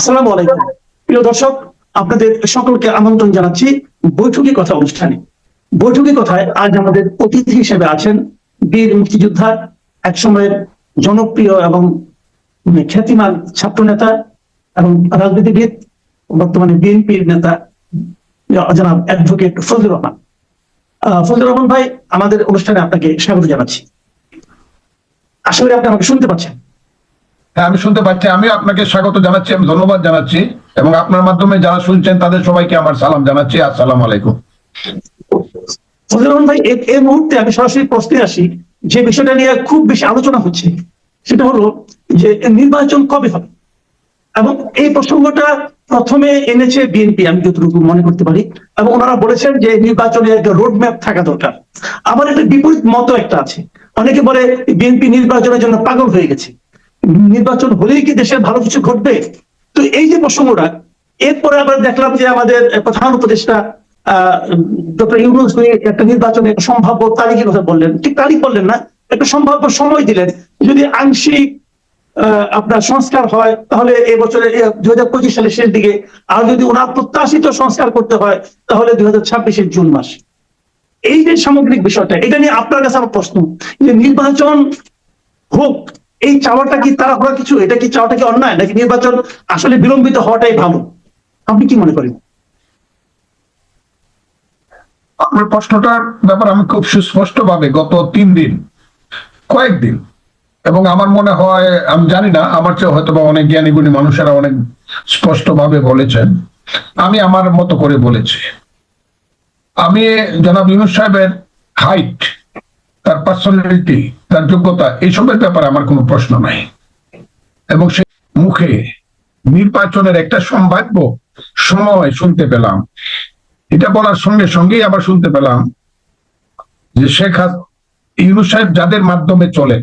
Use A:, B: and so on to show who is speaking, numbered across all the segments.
A: আসসালামু আলাইকুম। প্রিয় দর্শক, আপনাদের সকলকে আমন্ত্রণ জানাচ্ছি বৈঠকি কথা অনুষ্ঠানে। বৈঠকি কথায় আজ আমাদের অতিথি হিসেবে আছেন বীর মুক্তিযোদ্ধা এক সময়ের জনপ্রিয় এবং খ্যাতিমান ছাত্র নেতা এবং রাজনীতিবিদ, বর্তমানে বিএনপির নেতা, জনাব অ্যাডভোকেট ফজলুর রহমান। ফজলুর রহমান ভাই, আমাদের অনুষ্ঠানে আপনাকে স্বাগত জানাচ্ছি। আশা করি আপনি আমাকে শুনতে পাচ্ছেন।
B: হ্যাঁ আমি শুনতে পাচ্ছি। আমি আপনাকে স্বাগত জানাচ্ছি, আমি ধন্যবাদ জানাচ্ছি এবং আপনার মাধ্যমে যারা শুনছেন, তাদের সবাইকে আমার সালাম জানাচ্ছি। আসসালাম আলাইকুম।
A: ভাই এই মুহূর্তে আমি সরাসরি প্রশ্নে আসি, যে বিষয়টা নিয়ে খুব বেশি আলোচনা হচ্ছে, সেটা হলো যে নির্বাচন কবে হবে? এবং এই প্রসঙ্গটা প্রথমে এনেছে বিএনপি, আমি যতটুকু মনে করতে পারি। এবং ওনারা বলেছেন যে নির্বাচনে একটা রোড ম্যাপ থাকা দরকার। আমার একটা বিপরীত মত একটা আছে। অনেকে বলে বিএনপি নির্বাচনের জন্য পাগল হয়ে গেছে। নির্বাচন হলেই কি দেশের ভালো কিছু ঘটবে? তো এই যে প্রসঙ্গটা, এরপরে আবার দেখলাম যে আমাদের প্রধান উপদেষ্টা ডক্টর ইউনুস একটা নির্বাচনে সম্ভাব্য তারিখের কথা বললেন। ঠিক তারিখ বললেন না, একটা সম্ভাব্য সময় দিলেন। যদি আংশিক আপনার সংস্কার হয়, তাহলে এই বছরে দুই হাজার পঁচিশ সালের শেষ দিকে আর যদি ওনার প্রত্যাশিত সংস্কার করতে হয়, তাহলে দুই হাজার ছাব্বিশের জুন মাস। এই যে সামগ্রিক বিষয়টা, এটা নিয়ে আপনার কাছে আমার প্রশ্ন যে নির্বাচন হোক এই চাওয়াটা কি তাড়াহুড়া কিছু? এটা কি চাওয়াটা কি অন্যায় নাকি নির্বাচন আসলে বিলম্বিত হওয়াটাই ভালো? আপনি কি মনে করেন?
B: আপনার প্রশ্নটার ব্যাপার আমি খুব সুস্পষ্ট ভাবে গত তিন দিন, কয়েকদিন, এবং আমার মনে হয়, আমি জানি না, আমার চেয়ে হয়তো বা অনেক জ্ঞানী গুণী মানুষেরা অনেক স্পষ্ট ভাবে বলেছেন। আমি আমার মতো করে বলেছি। আমি জনাব ইউনুস সাহেবের হাইট তার পার্সোনালিটি তার যোগ্যতা এইসবের ব্যাপারে আমার কোনো প্রশ্ন নাই। এবং সে মুখে নির্বাচনের একটা সম্ভাব্য সময় শুনতে পেলাম। এটা বলার সঙ্গে সঙ্গেই আবার শুনতে পেলাম যে শেখ ইউনুস সাহেব যাদের মাধ্যমে চলে,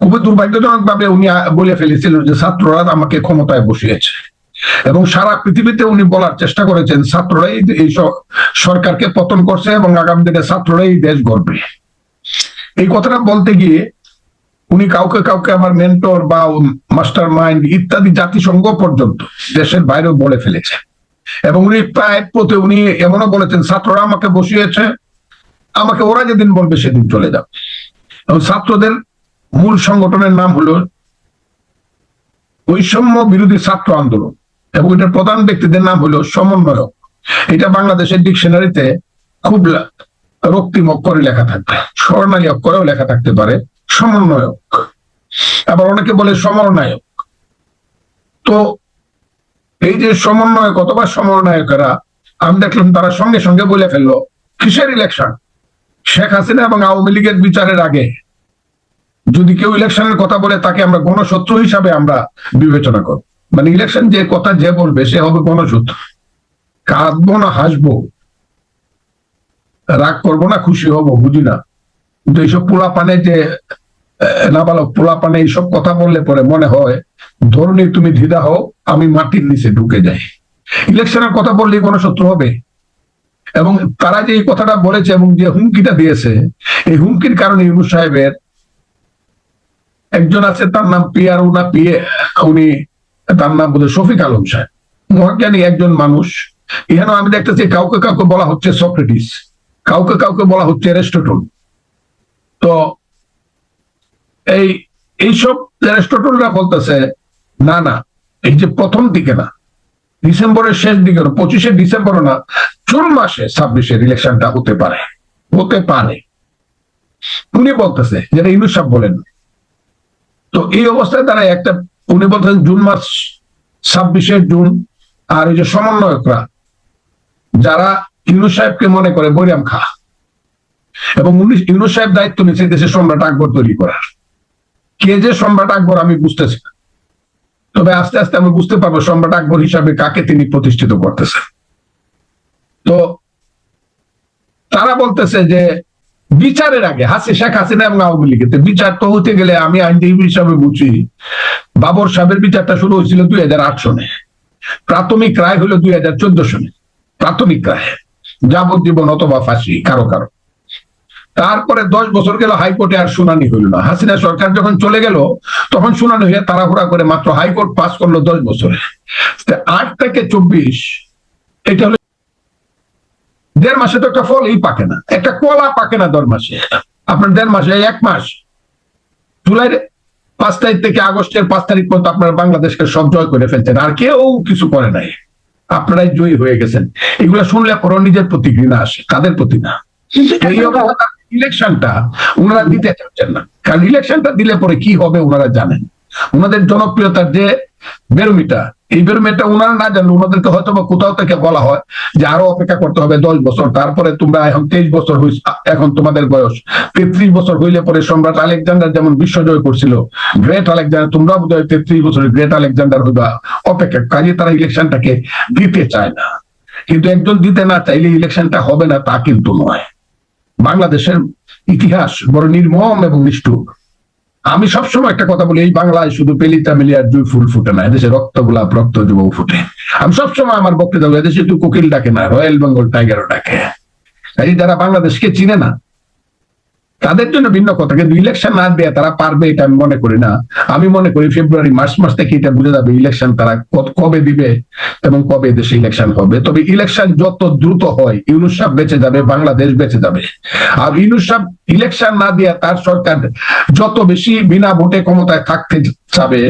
B: খুবই দুর্ভাগ্যজনক ভাবে উনি বলে ফেলেছিলেন যে ছাত্ররা আমাকে ক্ষমতায় বসিয়েছে। এবং সারা পৃথিবীতে উনি বলার চেষ্টা করেছেন, ছাত্ররাই এই সরকারকে পতন করছে এবং আগামী দিনে ছাত্ররাই দেশ গড়বে। এই কথাটা বলতে গিয়ে উনি কাউকে কাউকে আমার মেন্টর বা মাস্টার মাইন্ড ইত্যাদি জাতিসংঘ পর্যন্ত দেশের বাইরেও বলে ফেলেছে। এবং উনি প্রায় পথে উনি এমনও বলেছেন, ছাত্ররা আমাকে বসিয়েছে, আমাকে ওরা যেদিন বলবে সেদিন চলে যাবে এবং ছাত্রদের মূল সংগঠনের নাম হলো বৈষম্য বিরোধী ছাত্র আন্দোলন। এবং এটার প্রধান ব্যক্তিদের নাম হলো সমন্বয়ক। এটা বাংলাদেশের ডিকশনারিতে খুব রক্তিম অক্ষরে লেখা থাকবে। স্বর্ণালী অক্ষরেও লেখা থাকতে পারে, সমন্বয়ক। আবার অনেকে বলে সমরনায়ক তো এই যে সমন্বয়ক অথবা সমন্বয়কেরা, আমি দেখলাম তারা সঙ্গে সঙ্গে বলে ফেলল, কিসের ইলেকশন শেখ হাসিনা এবং আওয়ামী লীগের বিচারের আগে। যদি কেউ ইলেকশনের কথা বলে, তাকে আমরা গণশত্রু হিসাবে আমরা বিবেচনা করব। মানে ইলেকশন যে কথা যে বলবে, সে হবে গণশত্রু। কাঁদবো না, হাসবো। রাগ করব না, খুশি হব, বুঝি না। কিন্তু এইসব পোলা পানে যে নাবালক পোলা পানে এইসব কথা বললে পরে মনে হয় ধরুন তুমি ধিদা হও, আমি মাটির নিচে ঢুকে যাই। ইলেকশনের কথা বললেই শত্রু হবে। এবং তারা যে এই কথাটা বলেছে এবং যে হুমকিটা দিয়েছে, এই হুমকির কারণে ইউনুস সাহেবের একজন আছে, তার নাম পিয়ার উনা পিয়ে, উনি তার নাম বোধহয় শফিক আলম সাহেব। মহাজ্ঞানী একজন মানুষ। এখানে আমি দেখতেছি, কাউকে কাউকে বলা হচ্ছে, সক্রেটিস। কাউকে কাউকে বলা হচ্ছে অ্যারিস্টটল তো এই, এইসব অ্যারিস্টটলরা বলতেছে, না না, এই যে প্রথম দিকে না, ডিসেম্বরের শেষ দিকে পঁচিশে ডিসেম্বর না, জুন মাসে ছাব্বিশের ইলেকশনটা হতে পারে হতে পারে। উনি বলতেছে, যেটা ইউনুস সাহেব বলেন, তো এই অবস্থায় তারা একটা, উনি বলতেছেন জুন মাস, ছাব্বিশে জুন, আর এই যে সমন্বয়করা, যারা ইউনুস সাহেবকে মনে করে বৈরাম খা। এবং ইউনুস সাহেব দায়িত্ব নিয়েছে দেশের সম্রাট আকবর তৈরি করার। কে যে সম্রাট আকবর আমি বুঝতেছি না। তবে আস্তে আস্তে আমি বুঝতে পারব সম্রাট আকবর হিসাবে কাকে তিনি প্রতিষ্ঠিত করতেছেন। তো তারা বলতেছে যে বিচারের আগে হাসি, শেখ হাসিনা এবং আওয়ামী লীগের বিচার তো হতে গেলে আমি আইনজীবী হিসাবে বুঝি, বাবর সাহেবের বিচারটা শুরু হয়েছিল দুই হাজার আট সনে। প্রাথমিক রায় হলো দুই হাজার চোদ্দ সনে। প্রাথমিক রায়। যাবজ্জীবন অথবা ফাঁসি, কারও কারও। তারপরে দশ বছর গেল, হাইকোর্টে আর শুনানি হইল না। হাসিনা সরকার যখন চলে গেল, তখন শুনানি হয়ে তাড়াহুড়া করে মাত্র হাইকোর্ট পাস করল দশ বছরে। আট থেকে চব্বিশ, এটা হলো দেড় মাসে তো একটা ফলই পাকে না। একটা কলা পাকে না দশ মাসে। আপনার দেড় মাসে, এক মাস। জুলাই পাঁচ তারিখ থেকে আগস্টের পাঁচ তারিখ পর্যন্ত আপনার বাংলাদেশকে সব জয় করে ফেলছেন। আর কেউ কিছু করে নাই। আপনারাই জয়ী হয়ে গেছেন। এগুলো শুনলে পর নিজের প্রতি ঘৃণা আসে তাদের প্রতি না। ইলেকশনটা ওনারা দিতে চাচ্ছেন না। কারণ ইলেকশনটা দিলে পরে কি হবে ওনারা জানেন। ওনাদের জনপ্রিয়তার যে বেরোমিটার, এই বেরোমিটার ওনারা না জানলে ওনাদেরকে হয়তো বা কোথাও থেকে বলা হয় যে আরও অপেক্ষা করতে হবে দশ বছর। তারপরে তোমরা এখন তেইশ বছর হইস এখন তোমাদের বয়স। তেত্রিশ বছর হইলে পরে সম্রাট আলেকজান্ডার যেমন বিশ্বজয় করছিল, গ্রেট আলেকজান্ডার, তোমরা বোধ হয় তেত্রিশ বছরের গ্রেট আলেকজান্ডার হইবা অপেক্ষা। কাজে তারা ইলেকশনটাকে দিতে চায় না। কিন্তু একজন দিতে না চাইলে ইলেকশনটা হবে না তা কিন্তু নয়। বাংলাদেশের ইতিহাস বড় নির্মম এবং নিষ্ঠুর। আমি সবসময় একটা কথা বলি এই বাংলায় শুধু পেলিতা মিলিয়ার দুই ফুল ফুটে না এদেশে রক্ত গোলাপ রক্ত যুব ফুটে। আমি সবসময় আমার বক্তৃতা বলি, এদেশে তুই কোকিল ডাকে না রয়্যাল বেঙ্গল টাইগারও ডাকে। এই যারা বাংলাদেশকে চিনে না তাদের জন্য ভিন্ন কথা, কিন্তু ইলেকশন না দেয়া তারা পারবে এটা আমি মনে করি না। আমি মনে করি ফেব্রুয়ারি মার্চ মাস থেকে এটা বুঝে যাবে ইলেকশন তারা কবে দিবে এবং কবে দেশে ইলেকশন হবে। তবে ইলেকশন যত দ্রুত হয়, ইউনুস বেঁচে যাবে, বাংলাদেশ বেঁচে যাবে। আর ইউনুস ইলেকশন না দিয়া তার সরকার যত বেশি বিনা ভোটে ক্ষমতায় থাকতে চাবে,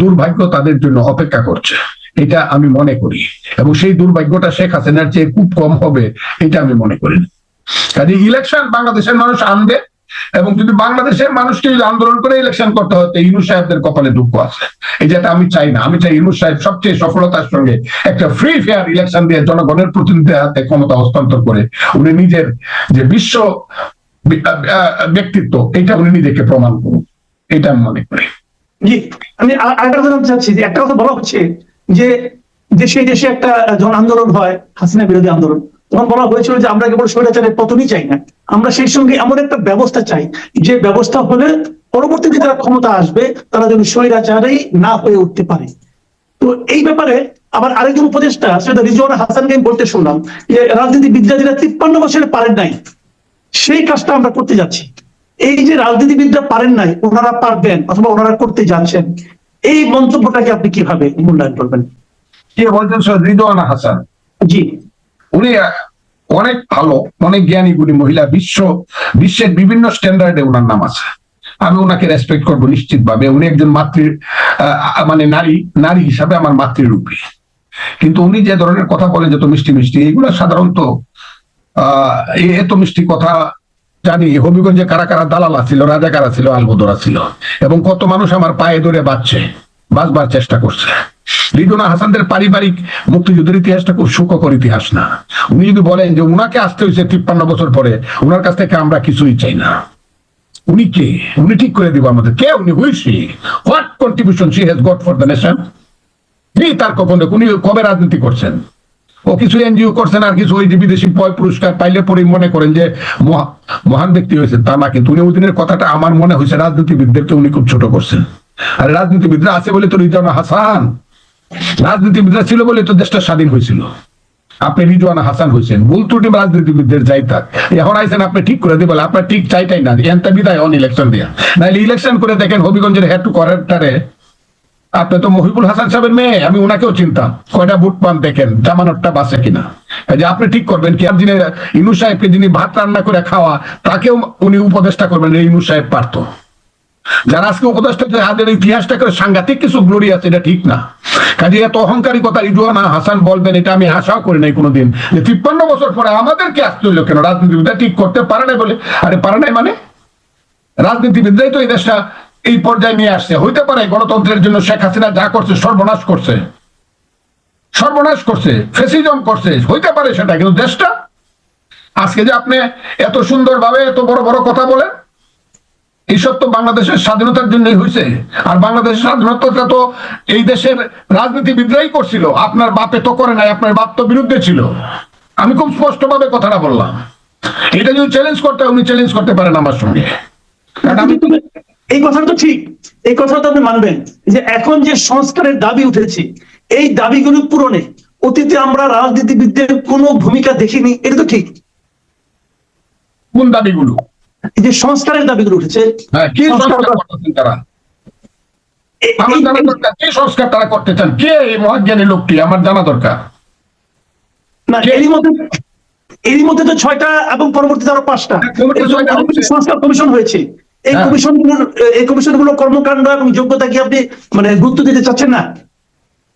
B: দুর্ভাগ্য তাদের জন্য অপেক্ষা করছে। এটা আমি মনে করি। এবং সেই দুর্ভাগ্যটা শেখ হাসিনার চেয়ে খুব কম হবে, এটা আমি মনে করি কাজে ইলেকশন বাংলাদেশের মানুষ আনবে। এবং যদি বাংলাদেশের মানুষকে যদি আন্দোলন করে ইলেকশন করতে হয় ইউনুস সাহেবদের কপালে দুঃখ আছে এই যেটা আমি চাই না। আমি চাই ইউনুস সাহেব সবচেয়ে সফলতার সঙ্গে একটা ফ্রি ফেয়ার ইলেকশন দিয়ে জনগণের প্রতিনিধিদের হাতে ক্ষমতা হস্তান্তর করে উনি নিজের যে বিশ্ব ব্যক্তিত্ব, এটা উনি নিজেকে প্রমাণ করুন। এটা আমি মনে করি।
A: জি, আমি আরেকটা চাচ্ছি। যে একটা কথা বলা হচ্ছে যে দেশে দেশে একটা যখন আন্দোলন হয়, হাসিনা বিরোধী আন্দোলন। তখন বলা হয়েছিল যে আমরা কেবল স্বৈরাচারের পতনই চাই না। আমরা সেই সঙ্গে এমন একটা ব্যবস্থা চাই যে ব্যবস্থা হলে পরবর্তীতে যারা ক্ষমতা আসবে তারা যেন স্বৈরাচারেই না হয়ে উঠতে পারে। তো এই ব্যাপারে আবার আরেকজন উপদেষ্টা সেটা রিজওয়ান হাসানকে আমি বলতে শুনলাম যে রাজনীতিবিদরা যেটা তিপ্পান্ন বছরে পারেন নাই। সেই কাজটা আমরা করতে যাচ্ছি। এই যে রাজনীতিবিদরা পারেন নাই ওনারা পারবেন অথবা ওনারা করতে যাচ্ছেন এই মন্তব্যটাকে আপনি কীভাবে মূল্যায়ন করবেন?
B: কে বলছেন? স্যার হাসান।
A: জি।
B: উনি অনেক ভালো, অনেক জ্ঞানী গুণী মহিলা, বিশ্ব, বিশ্বের বিভিন্ন স্ট্যান্ডার্ডে ওনার নাম আছে। আমি ওনাকে রেসপেক্ট করব নিশ্চিত ভাবে উনি একজন মাতৃ মানে নারী নারী হিসাবে আমার মাতৃরূপী। কিন্তু উনি যে ধরনের কথা বলে যত মিষ্টি মিষ্টি, এগুলো সাধারণত, আহ এত মিষ্টি কথা জানি, হবিগঞ্জে কারা কারা দালালা ছিল রাজা কারা ছিল আলবদরা ছিল এবং কত মানুষ আমার পায়ে ধরে বাঁচছে। বাঁচবার চেষ্টা করছে। রিদুনা হাসানদের পারিবারিক মুক্তিযুদ্ধের ইতিহাসটা খুব সুখকর ইতিহাস না। উনি যদি বলেন যে উনাকে আসতে হয়েছে তিপ্পান্ন বছর পরে, উনার কাছ থেকে আমরা কিছুই চাই না। উনি কে? উনি ঠিক করে দিব আমাদের। কে উনি? Who is she what contribution she has got for the nation কি তার কখন উনি কবে রাজনীতি করছেন? ও কিছু এনজিও করছেন আর কিছু ওই যে বিদেশি পয় পুরস্কার পাইলে পরে মনে করেন যে মহা- মহান ব্যক্তি হয়েছে তা না, কিন্তু উনি ওই দিনের কথাটা আমার মনে হয়েছে, রাজনীতিবিদদেরকে উনি খুব ছোট করছেন। আর রাজনীতিবিদরা আছে বলে তো রিজানা হাসান। রাজনীতিবিদরা ছিল বলে তো দেশটা স্বাধীন হয়েছিল। আপনি রিজওয়ানা হাসান হয়েছেন। ভুল ত্রুটি রাজনীতিবিদদের যাই থাক। এখন আইসেন আপনি ঠিক করে দিবেন আপনার ঠিক চাইটাই না। এনটা বিদায় অন ইলেকশন দিয়া। নাহলে ইলেকশন করে দেখেন হবিগঞ্জের হেড টু করেক্টারে আপনি তো মহিবুল হাসান সাহেবের মেয়ে, আমি ওনাকেও চিনতাম। কয়টা বুট পান দেখেন, জামানতটা বাসে কিনা। যে আপনি ঠিক করবেন কি, আর যিনি ইনু সাহেবকে যিনি ভাত রান্না করে খাওয়া, তাকেও উনি উপদেষ্টা করবেন ইনু সাহেব পারতো। যারা আজকে উপদেষ্টা হাতের ইতিহাসটা করে সাংঘাতিক কিছু গ্লোরি আছে, এটা ঠিক না। কাজে এত অহংকারী কথা রিজওয়ানা হাসান বলবেন, এটা আমি আশাও করি নাই কোনোদিন। যে তিপ্পান্ন বছর পরে আমাদেরকে হইল কেন? রাজনীতিবিদরা ঠিক করতে পারে নাই বলে। আরে পারে নাই মানে? রাজনীতিবিদরাই তো এই দেশটা এই পর্যায়ে নিয়ে আসছে। হইতে পারে গণতন্ত্রের জন্য শেখ হাসিনা যা করছে, সর্বনাশ করছে। সর্বনাশ করছে ফেসিজম করছে। হইতে পারে সেটা, কিন্তু দেশটা? আজকে যে আপনি এত সুন্দরভাবে এত বড় বড় কথা বলেন এইসব তো বাংলাদেশের স্বাধীনতার জন্যই হয়েছে। আর বাংলাদেশের স্বাধীনতাটা তো এই দেশের রাজনীতিবিদরাই করছিল। আপনার বাপে তো করে নাই আপনার বাপ তো বিরুদ্ধে ছিল। আমি খুব স্পষ্টভাবে কথাটা বললাম। এটা যদি চ্যালেঞ্জ করতে উনি চ্যালেঞ্জ করতে পারেন আমার সঙ্গে।
A: এই কথাটা তো ঠিক। এই কথাটা তো আপনি মানবেন যে এখন যে সংস্কারের দাবি উঠেছে এই দাবিগুলো পূরণে অতীতে আমরা রাজনীতিবিদদের কোনো ভূমিকা দেখিনি। এটা তো ঠিক।
B: কোন দাবিগুলো?
A: যে সংস্কারের দাবিগুলো উঠেছে
B: হ্যাঁ কি
A: সংস্কার
B: সংস্কার তারা? আমার
A: এই-
B: জানা দরকার কি সংস্কার তারা করতে চান কে এই মহাজ্ঞানী লোকটি? আমার জানা দরকার।
A: না এরই মধ্যে এরই মধ্যে তো ছয়টা এবং পরবর্তীতে আরও পাঁচটা।
B: হ্যাঁ।
A: সংস্কার কমিশন হয়েছে। এই
B: হ্যাঁ।
A: এই কমিশনগুলোর কর্মকাণ্ড এবং যোগ্যতা কি আপনি মানে গুরুত্ব দিতে চাচ্ছেন না?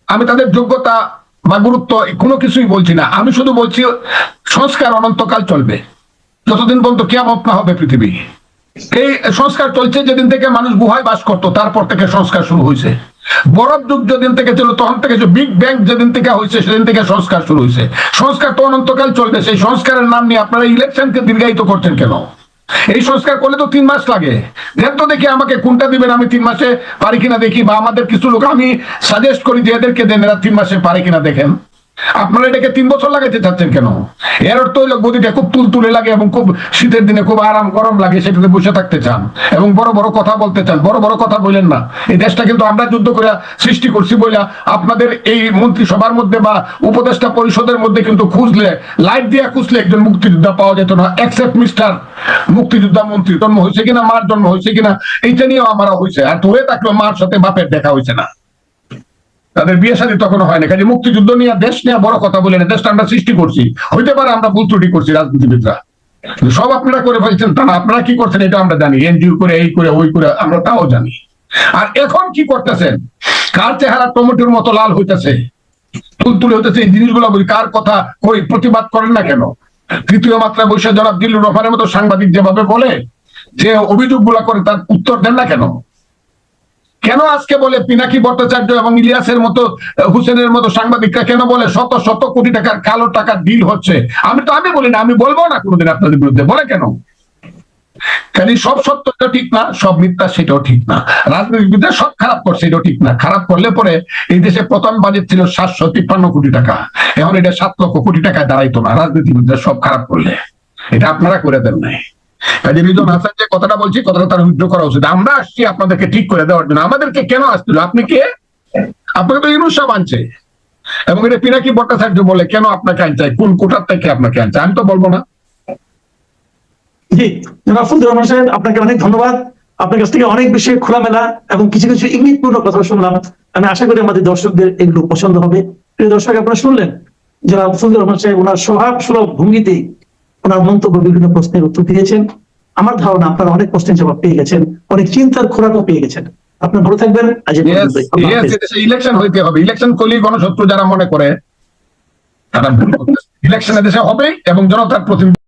B: আমি তাদের যোগ্যতা বা গুরুত্ব কোনো কিছুই বলছি না। আমি শুধু বলছি সংস্কার অনন্তকাল চলবে। যতদিন পর্যন্ত কেমন না হবে পৃথিবী। এই সংস্কার চলছে যেদিন থেকে মানুষ গুহায় বাস করতো, তারপর থেকে সংস্কার শুরু হয়েছে। বরফ যুগ যেদিন থেকে ছিল, তখন থেকে বিগ ব্যাং যেদিন থেকে হয়েছে, সেদিন থেকে সংস্কার শুরু হয়েছে। সংস্কার তো অনন্তকাল চলবে, সেই সংস্কারের নাম নিয়ে আপনারা ইলেকশনকে দীর্ঘায়িত করছেন কেন? এই সংস্কার করলে তো তিন মাস লাগে। দেন তো দেখি আমাকে কোনটা দিবেন, আমি তিন মাসে পারি কিনা দেখি, বা আমাদের কিছু লোক, আমি সাজেস্ট করি যে এদেরকে দেন, এরা তিন মাসে পারে কিনা দেখেন। আপনারা এটাকে তিন বছর লাগাইতে চাচ্ছেন কেন? এর অর্থ হইল গদিটা খুব তুলতুলে লাগে এবং খুব শীতের দিনে খুব আরাম গরম লাগে, সেটাতে বসে থাকতে চান এবং বড় বড় কথা বলতে চান। বড় বড় কথা বলেন না। এই দেশটা কিন্তু আমরা যুদ্ধ করে সৃষ্টি করছি বইলা আপনাদের এই মন্ত্রিসভার মধ্যে বা উপদেষ্টা পরিষদের মধ্যে কিন্তু খুঁজলে, লাইট দিয়ে খুঁজলে একজন মুক্তিযোদ্ধা পাওয়া যেত না। এক্সেপ্ট মিস্টার মুক্তিযোদ্ধা মন্ত্রী জন্ম হয়েছে কিনা, মার জন্ম হয়েছে কিনা, এইটা নিয়েও আমারা হয়েছে আর ধরে থাকলেও মার সাথে বাপের দেখা হয়েছে না। তাদের বিয়ে শাদী তখনও হয় না কাজে মুক্তিযুদ্ধ নিয়ে দেশ নিয়ে বড় কথা বলে না, দেশটা আমরা সৃষ্টি করছি। হইতে পারে আমরা ভুল ত্রুটি করছি, রাজনীতিবিদরা। সব আপনারা করে ফেলছেন তা না আপনারা কি করছেন এটা আমরা জানি। এনজিও করে, এই করে, ওই করে, আমরা তাও জানি। আর এখন কি করতেছেন? কার চেহারা টমেটোর মতো লাল হইতেছে? তুলতুলে হইতেছে, এই জিনিসগুলো বলি, কার কথা কই, প্রতিবাদ করেন না কেন? তৃতীয় মাত্রায় বসে জনাব দিল্লুর রহমানের মতো সাংবাদিক যেভাবে বলে, যে অভিযোগগুলা করে তার উত্তর দেন না কেন? কেন আজকে বলে পিনাকি ভট্টাচার্য এবং ইলিয়াসের মতো হুসেনের মতো সাংবাদিকরা কেন বলে শত শত কোটি টাকার কালো টাকার ডিল হচ্ছে? আমি তো, আমি বলি না, আমি বলব না কোনোদিন আপনাদের বিরুদ্ধে, বলে কেন? কাজে সব সত্যটা ঠিক না, সব মিথ্যা সেটাও ঠিক না। রাজনীতিবিদরা সব খারাপ করছে এটাও ঠিক না। খারাপ করলে পরে এই দেশে প্রথম বাজেট ছিল সাতশো তিপ্পান্ন কোটি টাকা। এখন এটা সাত লক্ষ কোটি টাকায় দাঁড়াইতো না। রাজনীতিবিদরা সব খারাপ করলে। এটা আপনারা করে দেন নাই। হাসান যে কথাটা বলছি, কথাটা তার উইথড্র করা উচিত। আমরা আসছি আপনাদেরকে ঠিক করে দেওয়ার জন্য। আমাদেরকে কেন আসছিল আপনি কে? আপনাকে তো এবং এটা পিনাকি ভট্টাচার্য বলে কেন আপনাকে আনছে? কোন কোটার থেকে আপনাকে আনছে? আমি তো বলব না।
A: আপনাকে অনেক ধন্যবাদ। আপনার কাছ থেকে অনেক বেশি খোলামেলা এবং কিছু কিছু ইঙ্গিতপূর্ণ কথা শুনলাম। আমি আশা করি আমাদের দর্শকদের এগুলো পছন্দ হবে। দর্শক, আপনারা শুনলেন জনাব ফজলুর রহমান সাহেব, ওনার স্বভাব সুলভ ভঙ্গিতে ওনার মন্তব্য বিভিন্ন প্রশ্নের উত্তর দিয়েছেন। আমার ধারণা আপনারা অনেক প্রশ্নের জবাব পেয়ে গেছেন অনেক চিন্তার খোরাকও পেয়ে গেছেন। আপনার ভালো থাকবেন।
B: ইলেকশন হইতে হবে। ইলেকশন করলেই গণশত্রু যারা মনে করে তারা ভুল ইলেকশন দেশে হবে এবং জনতার প্রতিনিধি